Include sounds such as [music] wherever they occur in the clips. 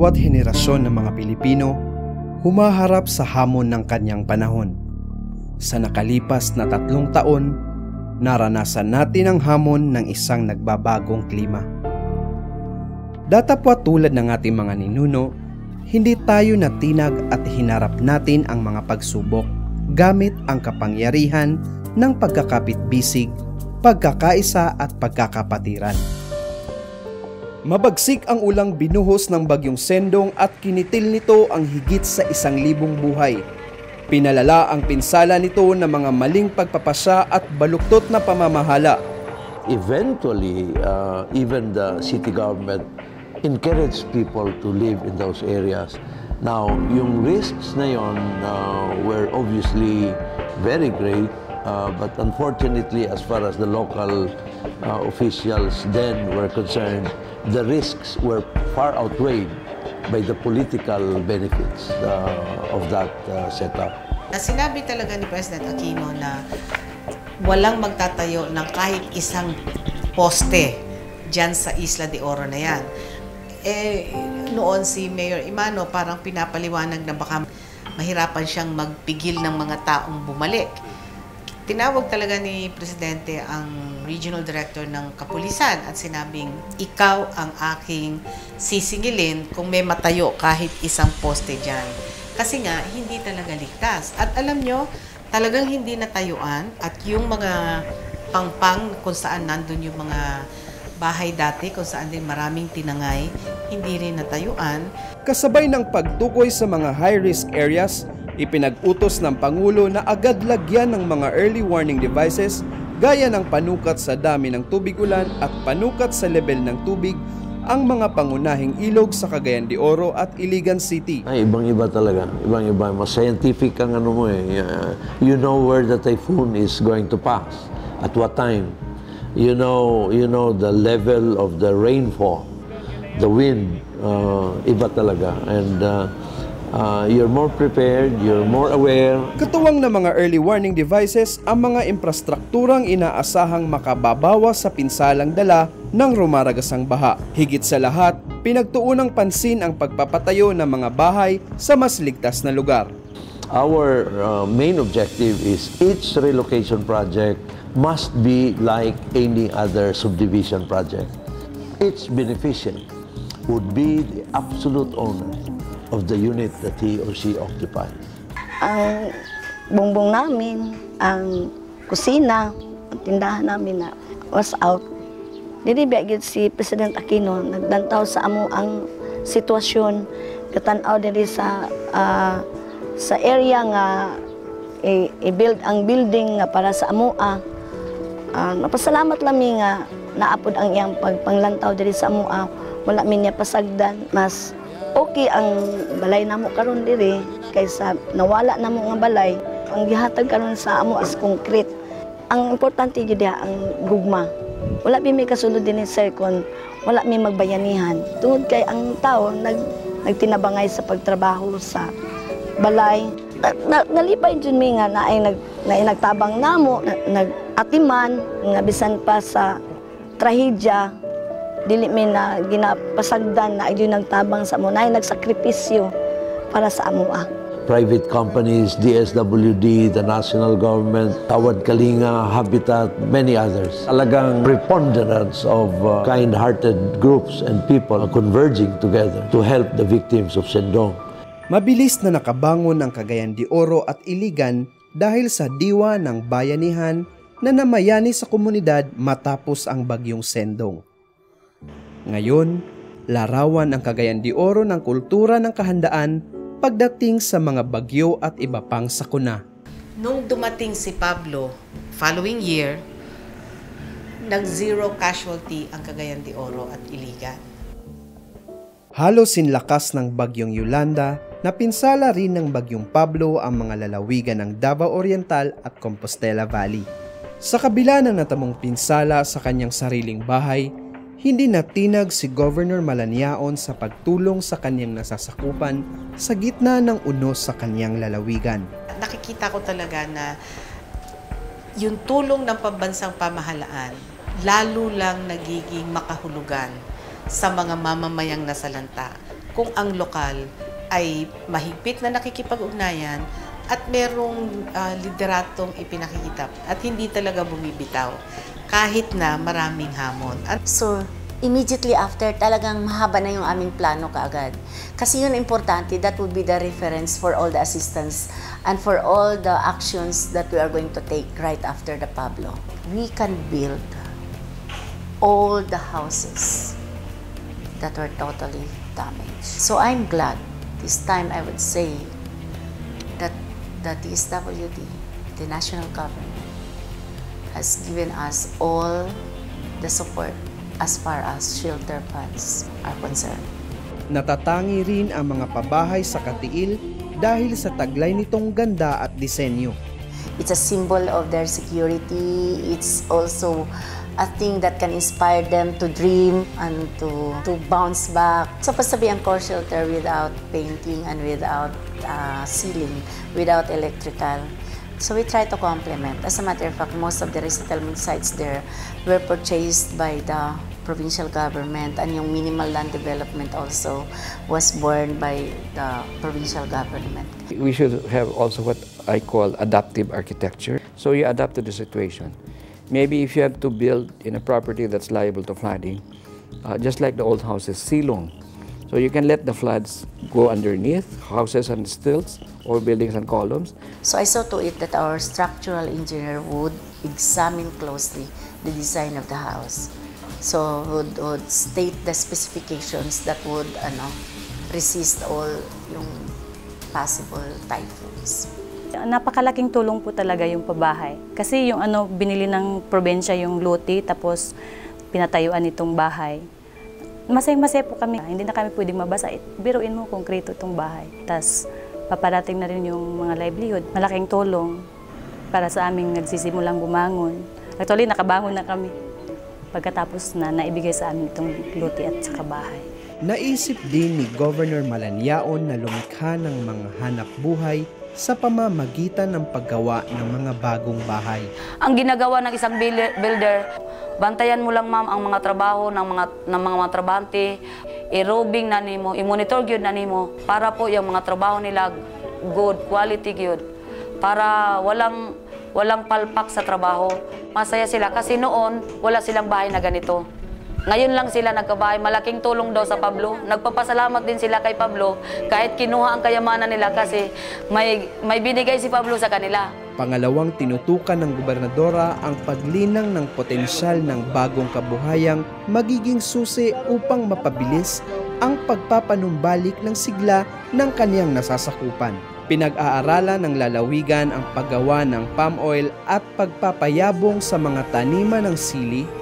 bawat henerasyon ng mga Pilipino humaharap sa hamon ng kanyang panahon. Sa nakalipas na tatlong taon, naranasan natin ang hamon ng isang nagbabagong klima. Datapwa tulad ng ating mga ninuno, hindi tayo natinag at hinarap natin ang mga pagsubok gamit ang kapangyarihan ng pagkakapit-bisig, pagkakaisa at pagkakapatiran. Mabagsik ang ulang binuhos ng bagyong Sendong at kinitil nito ang higit sa isang libong buhay. Pinalala ang pinsala nito ng mga maling pagpapasya at baluktot na pamamahala. Eventually, uh, even the city government encouraged people to live in those areas. Now, yung risks na yon uh, were obviously very great, uh, but unfortunately, as far as the local uh, officials then were concerned, the risks were far outweighed by the political benefits uh, of that uh, setup. Na sinabi talaga ni President Aquino na walang magtatayo ng kahit isang poste dyan sa Isla de Oro na yan. Eh, noon si Mayor Imano parang pinapaliwanag na baka mahirapan siyang magpigil ng mga taong bumalik tinawag talaga ni Presidente ang Regional Director ng Kapulisan at sinabing, ikaw ang aking sisingilin kung may matayo kahit isang poste dyan. Kasi nga, hindi talaga ligtas. At alam nyo, talagang hindi natayuan at yung mga pangpang kung saan nandun yung mga bahay dati kung saan din maraming tinangay, hindi rin natayuan. Kasabay ng pagtukoy sa mga high-risk areas, Ipinag-utos ng Pangulo na agad lagyan ng mga early warning devices gaya ng panukat sa dami ng tubig ulan at panukat sa level ng tubig ang mga pangunahing ilog sa Cagayan de Oro at Iligan City. Ay, ibang-iba talaga. Ibang-iba. Mas scientific ang ano mo eh. You know where the typhoon is going to pass. At what time. You know, you know the level of the rainfall. The wind. Uh, iba talaga. And uh, uh, you're more prepared, you're more aware. Katuwang na mga early warning devices ang mga infrastrukturang inaasahang makababawas sa pinsalang dala ng rumaragasang baha. Higit sa lahat, pinagtuunang pansin ang pagpapatayo ng mga bahay sa mas ligtas na lugar. Our uh, main objective is each relocation project must be like any other subdivision project. Each beneficient would be the absolute owner of the unit that he or she occupies? Ang bumbong namin, ang kusina, ang tindahan namin na was out. Dili gid si President Aquino nagdantaw sa amo ang sitwasyon katanaw diri sa uh, sa area nga i-build ang building nga para sa amo ah. Uh, napasalamat lami nga naapod ang iyang pagpanglantaw diri sa amo ah. Wala mi niya pasagdan mas okay ang balay namo karon diri kaysa nawala namo nga balay ang gihatag karon sa amo is concrete. Ang importante gyud ang gugma. Wala mi may kasulod din sir kon wala mi magbayanihan. Tungod kay ang tao nag nagtinabangay sa pagtrabaho sa balay. Na, na, nalipay jud mi nga naay nag naay nagtabang namo na, nagatiman nga bisan pa sa trahedya dili mi na ginapasagdan na yun nagtabang sa amo na nagsakripisyo para sa amo ah. Private companies, DSWD, the national government, Tawad Kalinga, Habitat, many others. Talagang preponderance of uh, kind-hearted groups and people converging together to help the victims of Sendong. Mabilis na nakabangon ang Cagayan de Oro at Iligan dahil sa diwa ng bayanihan na namayani sa komunidad matapos ang bagyong Sendong. Ngayon, larawan ang Cagayan de Oro ng kultura ng kahandaan pagdating sa mga bagyo at iba pang sakuna. Nung dumating si Pablo, following year, nag-zero casualty ang Cagayan de Oro at Iligan. Halos sinlakas ng bagyong Yolanda, napinsala rin ng bagyong Pablo ang mga lalawigan ng Davao Oriental at Compostela Valley. Sa kabila ng natamong pinsala sa kanyang sariling bahay, hindi natinag si Governor Malaniaon sa pagtulong sa kanyang nasasakupan sa gitna ng unos sa kanyang lalawigan. Nakikita ko talaga na yung tulong ng pambansang pamahalaan lalo lang nagiging makahulugan sa mga mamamayang nasalanta kung ang lokal ay mahigpit na nakikipag-ugnayan at merong uh, lideratong ipinakikita at hindi talaga bumibitaw kahit na maraming hamon. At so, immediately after, talagang mahaba na yung aming plano kaagad. Kasi yun importante, that would be the reference for all the assistance and for all the actions that we are going to take right after the Pablo. We can build all the houses that were totally damaged. So I'm glad this time I would say that the DSWD, the national government, has given us all the support as far as shelter funds are concerned. Natatangi rin ang mga pabahay sa Katiil dahil sa taglay nitong ganda at disenyo. It's a symbol of their security. It's also a thing that can inspire them to dream and to, to bounce back. Supposed to be a core shelter without painting and without uh, ceiling, without electrical. So we try to complement. As a matter of fact, most of the resettlement sites there were purchased by the provincial government and yung minimal land development also was borne by the provincial government. We should have also what I call adaptive architecture. So you adapt to the situation. Maybe if you have to build in a property that's liable to flooding, uh, just like the old houses, silong. So you can let the floods go underneath houses and stilts or buildings and columns. So I saw to it that our structural engineer would examine closely the design of the house. So would, would state the specifications that would ano, resist all yung possible typhoons. Napakalaking tulong po talaga yung pabahay. Kasi yung ano, binili ng probensya yung luti, tapos pinatayuan itong bahay. Masay-masay po kami. Hindi na kami pwedeng mabasa. Biruin mo konkreto itong bahay. Tapos paparating na rin yung mga livelihood. Malaking tulong para sa aming nagsisimulang bumangon. Actually, nakabangon na kami pagkatapos na naibigay sa amin itong luti at saka bahay. Naisip din ni Governor Malanyaon na lumikha ng mga hanap buhay sa pamamagitan ng paggawa ng mga bagong bahay. Ang ginagawa ng isang builder, bantayan mo lang ma'am ang mga trabaho ng mga ng mga, mga trabante, i-robing na nimo, i-monitor gyud na nimo para po yung mga trabaho nila good quality gyud para walang walang palpak sa trabaho. Masaya sila kasi noon wala silang bahay na ganito. Ngayon lang sila nagkabahay. Malaking tulong daw sa Pablo. Nagpapasalamat din sila kay Pablo kahit kinuha ang kayamanan nila kasi may, may binigay si Pablo sa kanila. Pangalawang tinutukan ng gobernadora ang paglinang ng potensyal ng bagong kabuhayang magiging susi upang mapabilis ang pagpapanumbalik ng sigla ng kaniyang nasasakupan. Pinag-aaralan ng lalawigan ang paggawa ng palm oil at pagpapayabong sa mga taniman ng sili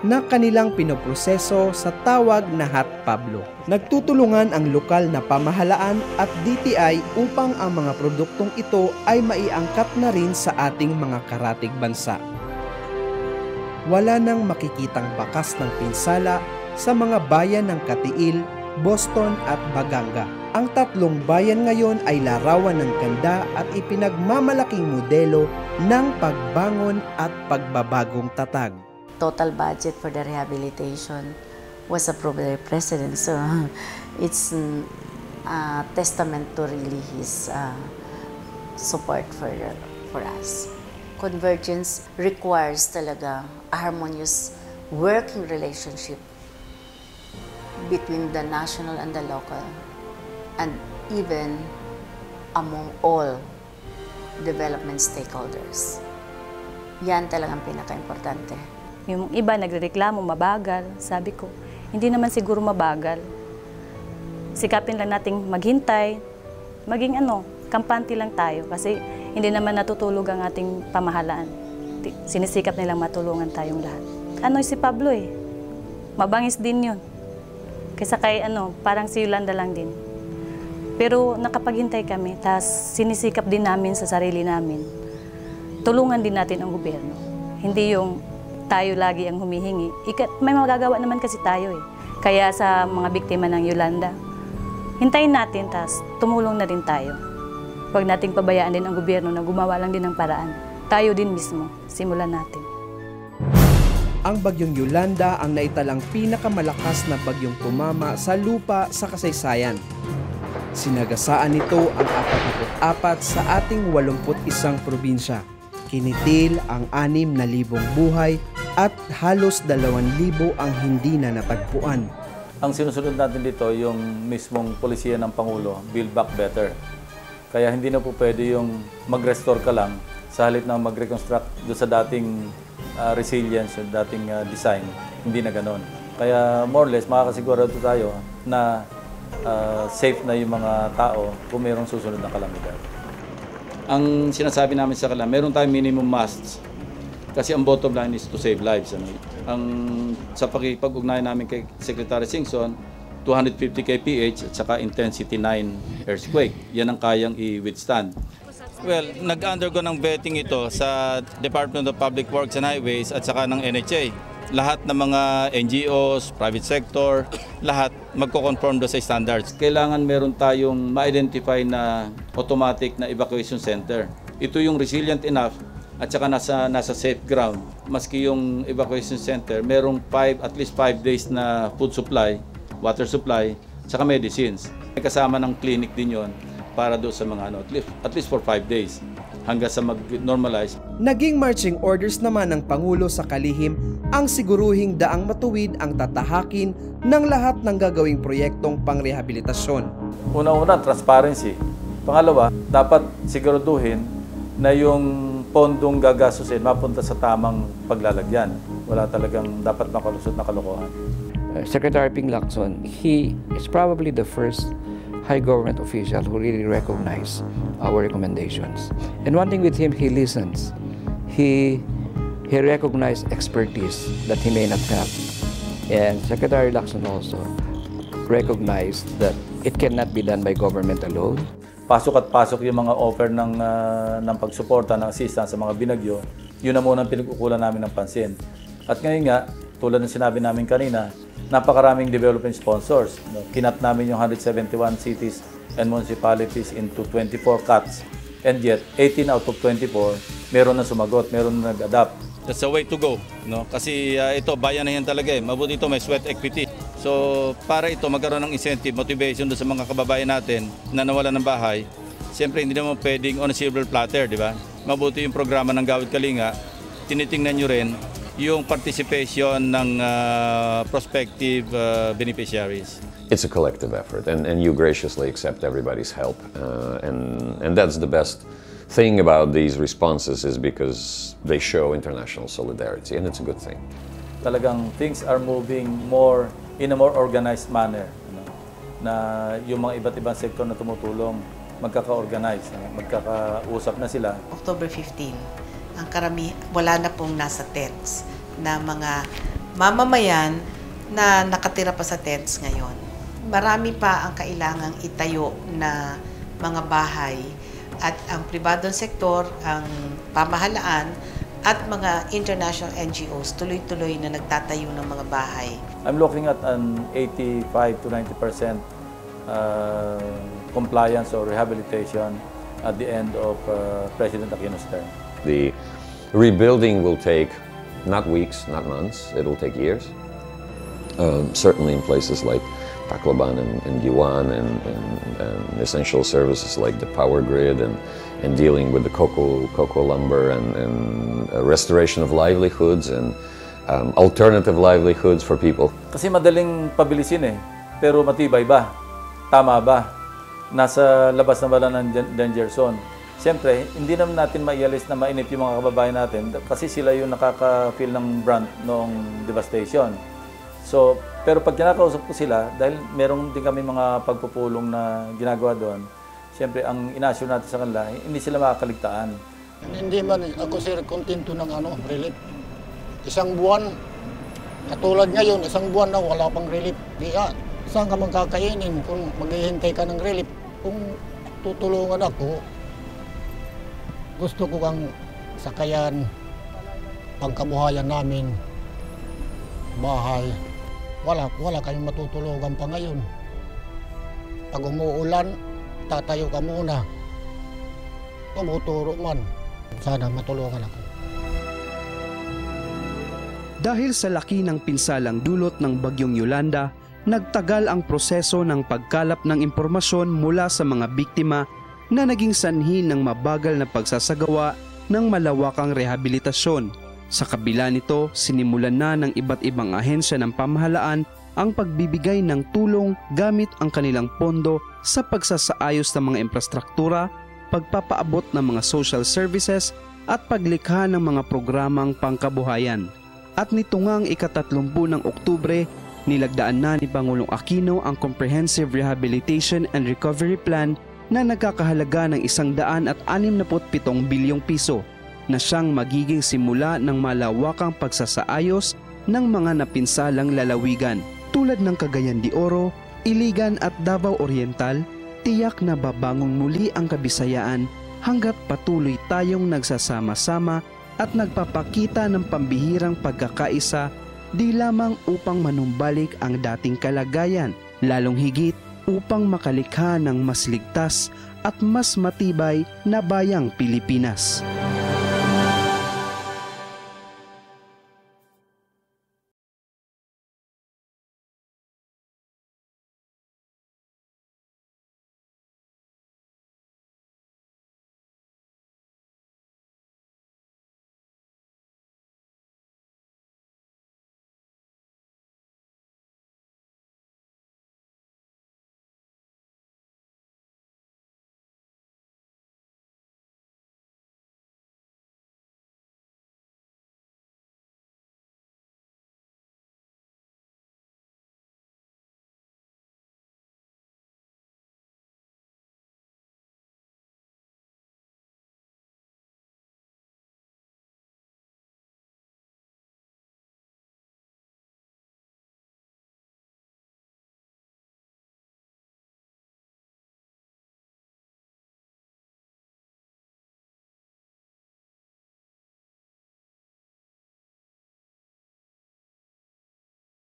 na kanilang pinoproseso sa tawag na Hot Pablo. Nagtutulungan ang lokal na pamahalaan at DTI upang ang mga produktong ito ay maiangkat na rin sa ating mga karatig bansa. Wala nang makikitang bakas ng pinsala sa mga bayan ng Katiil, Boston at Baganga. Ang tatlong bayan ngayon ay larawan ng ganda at ipinagmamalaking modelo ng pagbangon at pagbabagong tatag total budget for the rehabilitation was approved by the President. So [laughs] it's a testament to really his uh, support for, for us. Convergence requires talaga a harmonious working relationship between the national and the local and even among all development stakeholders. Yan talagang pinaka-importante. Yung iba nagrereklamo, mabagal. Sabi ko, hindi naman siguro mabagal. Sikapin lang nating maghintay, maging ano, kampante lang tayo kasi hindi naman natutulog ang ating pamahalaan. Sinisikap nilang matulungan tayong lahat. Ano si Pablo eh, mabangis din yun. Kaysa kay ano, parang si Yolanda lang din. Pero nakapaghintay kami, tapos sinisikap din namin sa sarili namin. Tulungan din natin ang gobyerno. Hindi yung tayo lagi ang humihingi. Ika, may magagawa naman kasi tayo eh. Kaya sa mga biktima ng Yolanda, hintayin natin, tas tumulong na din tayo. Huwag nating pabayaan din ang gobyerno na gumawa lang din ng paraan. Tayo din mismo, simulan natin. ang bagyong Yolanda ang naitalang pinakamalakas na bagyong tumama sa lupa sa kasaysayan. Sinagasaan nito ang 44 sa ating 81 probinsya. Kinitil ang 6,000 buhay at halos 2,000 ang hindi na natagpuan. Ang sinusunod natin dito yung mismong polisiya ng Pangulo, Build Back Better. Kaya hindi na po pwede yung mag-restore ka lang sa halip na mag-reconstruct doon sa dating uh, resilience, yung dating uh, design. Hindi na ganon. Kaya more or less, makakasigurado tayo na uh, safe na yung mga tao kung mayroong susunod na kalamidad. Ang sinasabi namin sa kanila, meron tayong minimum musts kasi ang bottom line is to save lives. Ano? Ang sa pakipag-ugnayan namin kay Secretary Singson, 250 kph at saka intensity 9 earthquake. Yan ang kayang i-withstand. Well, nag-undergo ng vetting ito sa Department of Public Works and Highways at saka ng NHA. Lahat ng mga NGOs, private sector, lahat magko-conform do sa standards. Kailangan meron tayong ma-identify na automatic na evacuation center. Ito yung resilient enough at saka nasa nasa safe ground. Maski yung evacuation center, merong five, at least 5 days na food supply water supply, saka medicines. May kasama ng clinic din yon para do sa mga ano, at least, at least for 5 days hanggang sa mag-normalize. Naging marching orders naman ng Pangulo sa kalihim ang siguruhing daang matuwid ang tatahakin ng lahat ng gagawing proyektong pangrehabilitasyon. Una-una, transparency. Pangalawa, dapat siguraduhin na yung pondong gagasusin mapunta sa tamang paglalagyan. Wala talagang dapat makalusot na kalokohan. Uh, Secretary Ping Lacson, he is probably the first high government official who really recognized our recommendations. And one thing with him, he listens. He, he recognized expertise that he may not have. And Secretary Lacson also recognized that it cannot be done by government alone. Pasok at pasok yung mga offer ng, uh, ng pagsuporta, ng assistance sa mga binagyo, yun na muna ang pinagkukulan namin ng pansin. At ngayon nga, tulad ng sinabi namin kanina, napakaraming development sponsors. Kinat namin yung 171 cities and municipalities into 24 cuts. And yet, 18 out of 24, meron na sumagot, meron na nag-adapt. That's the way to go. No? Kasi uh, ito, bayan na yan talaga eh. Mabuti ito, may sweat equity. So, para ito magkaroon ng incentive, motivation doon sa mga kababayan natin na nawalan ng bahay, siyempre hindi naman pwedeng on a silver platter, di ba? Mabuti yung programa ng Gawid Kalinga, tinitingnan nyo rin yung participation ng uh, prospective uh, beneficiaries. It's a collective effort, and, and you graciously accept everybody's help, uh, and and that's the best thing about these responses is because they show international solidarity, and it's a good thing. Talagang things are moving more in a more organized manner. You know, na yung mga iba't ibang sektor na tumutulong magkaka-organize, magkakausap na sila. October 15, ang karami wala na pong nasa tents na mga mamamayan na nakatira pa sa tents ngayon. Marami pa ang kailangang itayo na mga bahay at ang pribadong sektor, ang pamahalaan at mga international NGOs tuloy-tuloy na nagtatayo ng mga bahay. I'm looking at an 85 to 90% uh, compliance or rehabilitation at the end of uh, President Aquino's term. The rebuilding will take not weeks, not months, it will take years. Um, certainly in places like Tacloban and, and Giwan and, and, and, essential services like the power grid and, and dealing with the cocoa, cocoa lumber and, and uh, restoration of livelihoods and um, alternative livelihoods for people. Kasi madaling pabilisin eh, pero matibay ba? Tama ba? Nasa labas na ba ng danger zone? Siyempre, hindi naman natin maialis na mainip yung mga kababayan natin kasi sila yung nakaka-feel ng brunt ng devastation. So, pero pag kinakausap ko sila, dahil meron din kami mga pagpupulong na ginagawa doon, siyempre, ang ina-assure natin sa kanila, hindi sila makakaligtaan. Hindi man ako sir kontento ng ano, relief. Isang buwan, katulad ngayon, isang buwan na wala pang relief. Ah, saan ka magkakainin kung maghihintay ka ng relief? Kung tutulungan ako, gusto ko kang sakayan pangkabuhayan namin, bahay. Wala, wala kayong matutulugan pa ngayon. Pag umuulan, tatayo ka muna. Tumuturo man. Sana matulungan ako. Dahil sa laki ng pinsalang dulot ng bagyong Yolanda, nagtagal ang proseso ng pagkalap ng impormasyon mula sa mga biktima na naging sanhi ng mabagal na pagsasagawa ng malawakang rehabilitasyon. Sa kabila nito, sinimulan na ng iba't ibang ahensya ng pamahalaan ang pagbibigay ng tulong gamit ang kanilang pondo sa pagsasaayos ng mga infrastruktura, pagpapaabot ng mga social services at paglikha ng mga programang pangkabuhayan. At nito ngang ikatatlumpu ng Oktubre, nilagdaan na ni Pangulong Aquino ang Comprehensive Rehabilitation and Recovery Plan na nagkakahalaga ng isang daan at 67 bilyong piso na siyang magiging simula ng malawakang pagsasaayos ng mga napinsalang lalawigan tulad ng Cagayan de Oro, Iligan at Davao Oriental, tiyak na babangon muli ang kabisayaan hanggat patuloy tayong nagsasama-sama at nagpapakita ng pambihirang pagkakaisa di lamang upang manumbalik ang dating kalagayan, lalong higit upang makalikha ng mas ligtas at mas matibay na bayang Pilipinas.